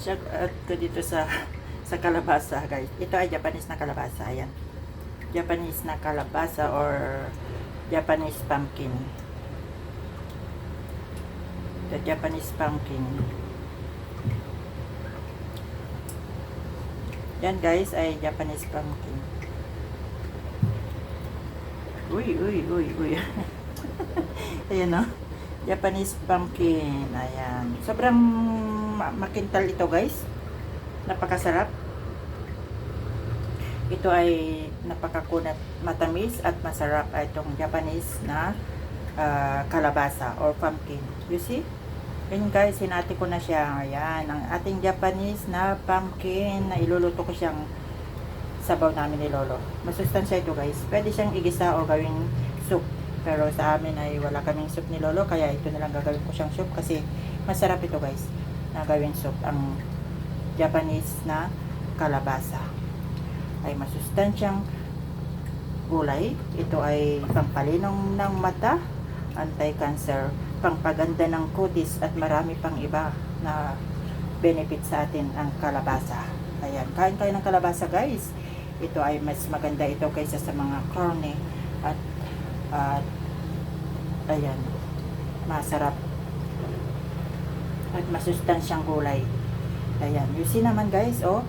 Shout out ko dito sa sa kalabasa guys. Ito ay Japanese na kalabasa. Ayan. Japanese na kalabasa or Japanese pumpkin. The Japanese pumpkin. Yan guys ay Japanese pumpkin. Uy, uy, uy, uy. Ayan o. Japanese pumpkin. Ayan. Sobrang makintal ito guys. Napakasarap. Ito ay napakakunat matamis at masarap itong Japanese na ah, kalabasa or pumpkin. You see? Yun guys, hinati ko na siya. Ayan, ang ating Japanese na pumpkin na iluluto ko siyang sabaw namin ni Lolo. Masustansya ito guys. Pwede siyang igisa o gawing soup. Pero sa amin ay wala kaming soup ni Lolo. Kaya ito na lang gagawin ko siyang soup kasi masarap ito guys. Na gawing soup. Ang Japanese na kalabasa. Ay masustansyang gulay. Ito ay pampalinong ng mata, anti-cancer, pangpaganda ng kutis at marami pang iba na benefit sa atin ang kalabasa. Ayan, kain kayo ng kalabasa guys. Ito ay mas maganda ito kaysa sa mga corny at at ayan, masarap at masustansyang gulay. Ayan, you see naman guys, oh,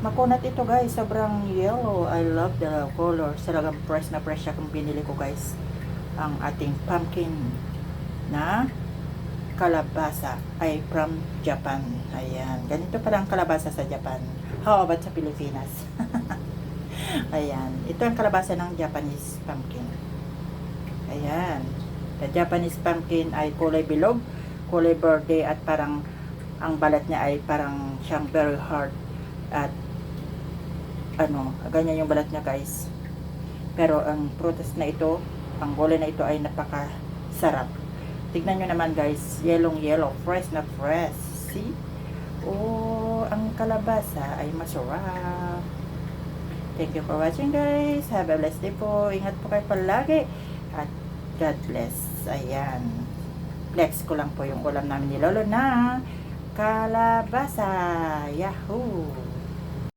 makunat ito guys, sobrang yellow. I love the color. Talagang fresh na fresh siya kung binili ko guys. Ang ating pumpkin na kalabasa ay from Japan. Ayan. Ganito pala ang kalabasa sa Japan. How about sa Pilipinas? Ayan. Ito ang kalabasa ng Japanese pumpkin. Ayan. The Japanese pumpkin ay kulay bilog, kulay verde at parang ang balat niya ay parang siyang very hard at ano, ganyan yung balat niya guys. Pero ang prutas na ito, ang gulay na ito ay napakasarap. Tignan nyo naman guys, yellow yellow, fresh na fresh. See? Oh, ang kalabasa ay masarap. Thank you for watching guys. Have a blessed day po. Ingat po kayo palagi. At God bless. Ayan. Flex ko lang po yung ulam namin ni Lolo na kalabasa. Yahoo!